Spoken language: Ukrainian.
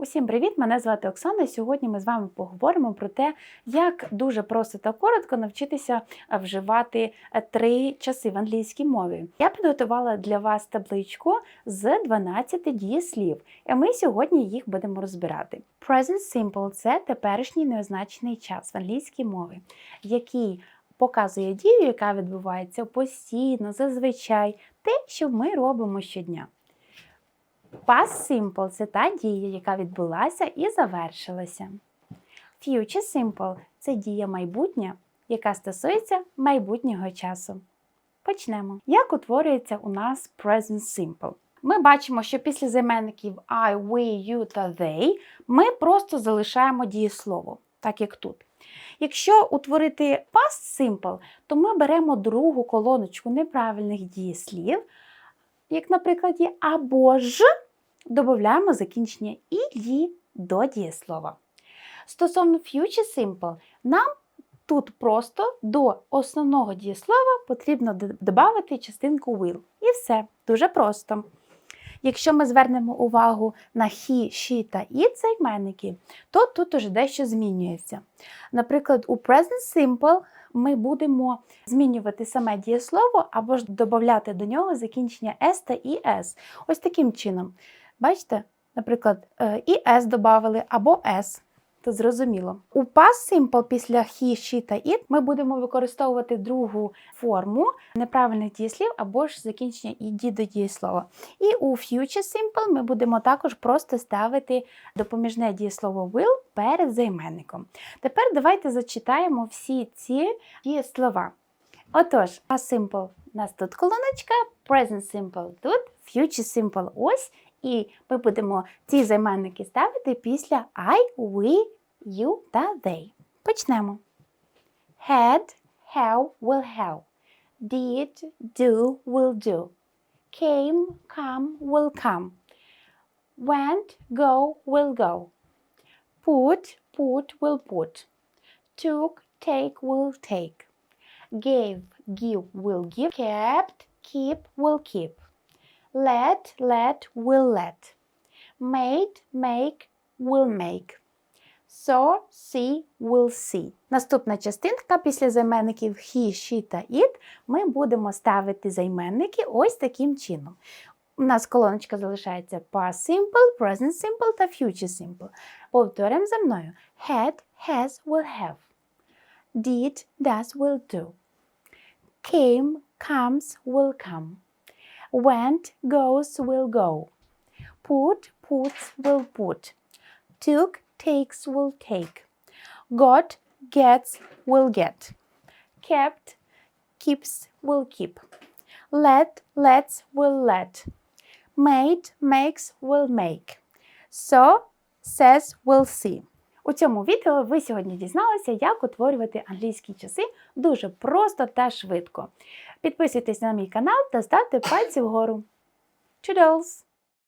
Усім привіт! Мене звати Оксана. Сьогодні ми з вами поговоримо про те, як дуже просто та коротко навчитися е, вживати е, три часи в англійській мові. Я підготувала для вас табличку з 12 дієслів, і ми сьогодні їх будемо розбирати. Present simple це теперішній неозначений час в англійській мові, який показує дію, яка відбувається постійно, зазвичай, те, що ми робимо щодня. Past simple це та дія, яка відбулася і завершилася. Future simple це дія майбутня, яка стосується майбутнього часу. Почнемо. Як утворюється у нас present simple? Ми бачимо, що після займенників I, we, you та they ми просто залишаємо дієслово, так як тут. Якщо утворити past simple, то ми беремо другу колоночку неправильних дієслів, як, наприклад, є або ж додаємо закінчення «ілі» до дієслова. Стосовно future simple, нам тут просто до основного дієслова потрібно додати частинку will. І все, дуже просто. Якщо ми звернемо увагу на he, she та it займенники, то тут уже дещо змінюється. Наприклад, у present simple ми будемо змінювати саме дієслово або ж додати до нього закінчення s та es. Ось таким чином. Бачите, наприклад, е, і s додали або s. То зрозуміло. У past simple після he, she та it ми будемо використовувати другу форму неправильних дієслів або ж закінчення «ed» до дієслова. І у future simple ми будемо також просто ставити допоміжне дієслово will перед займенником. Тепер давайте зачитаємо всі ці дієслова. Отож, past simple у нас тут колоночка, present simple тут, future simple ось. І ми будемо ці займенники ставити після I, we, you та they. Почнемо. Had, have, will have. Did, do, will do. Came, come, will come. Went, go, will go. Put, put, will put. Took, take, will take. Gave, give, will give. Kept, keep, will keep. Let, let, will let. Made, make, will make. Saw, see, will see. Наступна частинка після займенників he, she та it ми будемо ставити займенники ось таким чином. У нас колоночка залишається past simple, present simple та future simple. Повторимо за мною. Had, has, will have. Did, does, will do. Came, comes, will come went, goes, will go. Put, puts, will put. Took, takes, will take. Got, gets, will get. Kept, keeps, will keep. Let, lets, will let. Made, makes, will make. So, says, will see. У цьому відео ви сьогодні дізналися, як утворювати англійські часи дуже просто та швидко. Підписуйтесь на мій канал та ставте пальці вгору. Чудовс!